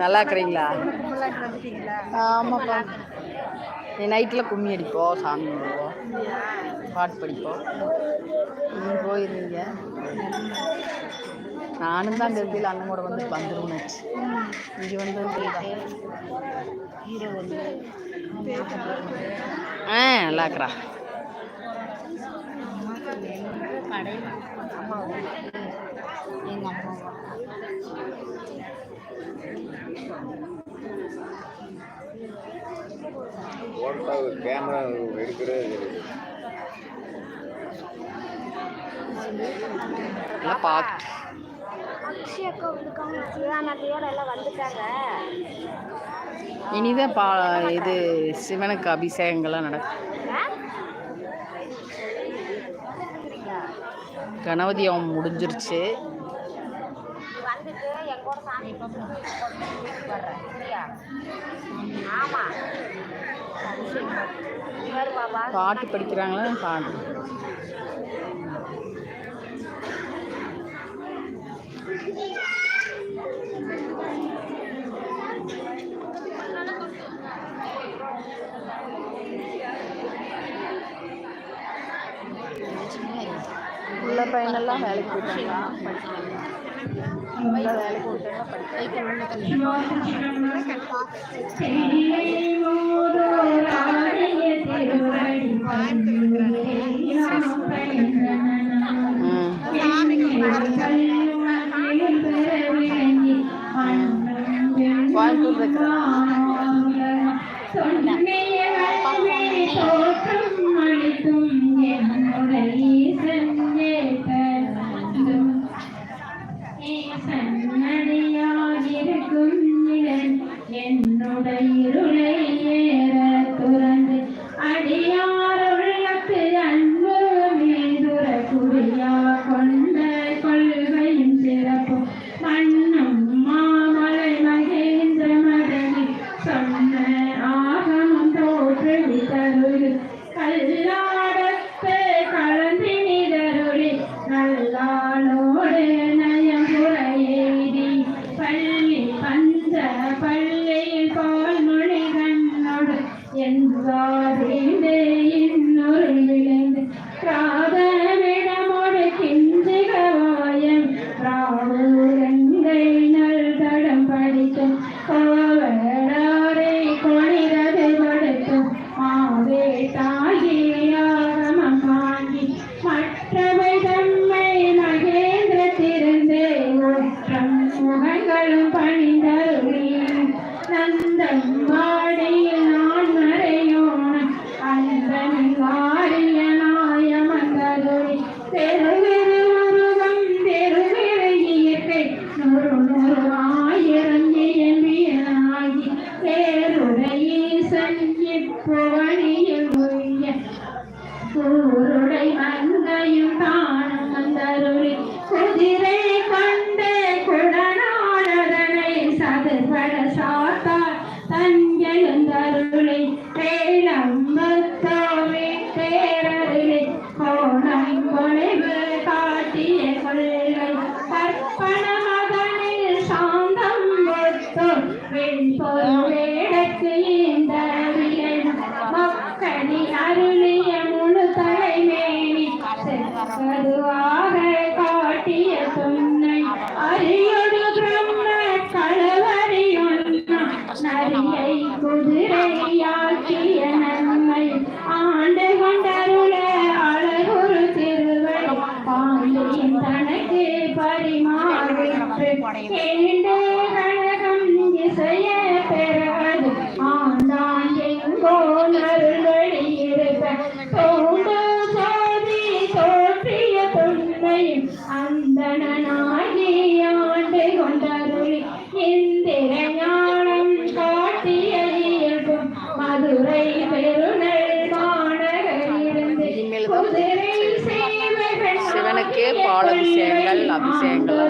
நல்லா இருக்கிறீங்களா? ஆமாப்பா. நைட்டில் கும்மி அடிப்போம் சாமி கும்பிடுவோம் பாட்டு படிப்போம் நீங்கள் போயிருந்தீங்க நானும் தான் அந்த அண்ணன் கூட வந்து வந்துருவேன் இங்கே வந்து ஆ நல்லா இருக்கிறா. எங்கள் அம்மா? ஃபோட்டோ கேமரா எடுக்கிறது எல்லாம் பார்த்து அக்ஷய் அக்கா வந்திருக்காங்க. சிவானந்தையோட எல்லாம் வந்துட்டாங்க. இனிதான் பா இது சிவனுக்கு அபிஷேகங்கள்லாம் நடக்கும் கணபதி அவன் முடிஞ்சிருச்சு. வந்துட்டு எங்கூட சாமி கும்பிட்டு வர்றேன். சரியா? ஆமா. பாட்டு படிக்கிறாங்களா? பாட்டு. உள்ள பையனெல்லாம் வேலைக்கு போயிட்டாங்களா? உள்ள வேலைக்கு போயிட்டாங்களா ம் கோயம்புத்தூர் இருக்கிறேன் என்னுடைய இருளை ஏற துறந்து அடியாருள்ளத்து அன்பு மீதுர குடியா கொண்ட கொள்கையும் சிறப்பும் மண்ணும் மாமலை மகேந்திர மதனி சொன்ன ஆகமும் தோற்றுவி தருள் கல்லாடத்து கலந்தினிதருளி நல்லாளோடு பள்ளி பஞ்ச பள்ளி கண்ணோடு என்றாரே இன்னொரு விளைந்து ராதமிடமோடு கிஞ்சிகவாயம். ராவூரங்கை நல்தடம் படித்தும் கோவடாரை கொணிரது படுத்தும் மாவே தாகியாகமம் சதுபட சாத்தார் தஞ்செழுந்தருளி வேளம்பத்தோவி தேரருளி கோணம் கொலைவு காட்டிய கொள்கை கற்பன மகனில் சாந்தம் ஒத்தோ வெண்பொருளேடக்கு இந்த விலை மக்களி அருளிய முழு தலைமேனி செருவாக காட்டிய துன்னை அரியொடு நரியை குதிரையாக்கிய நன்மை ஆண்டு கொண்டருள அழகுரு திருவடி பாண்டியின் தனக்கு பரிமாறிற்று. மதுரை சிவனுக்கு பால் அபிஷேகங்கள். அபிஷேகங்கள்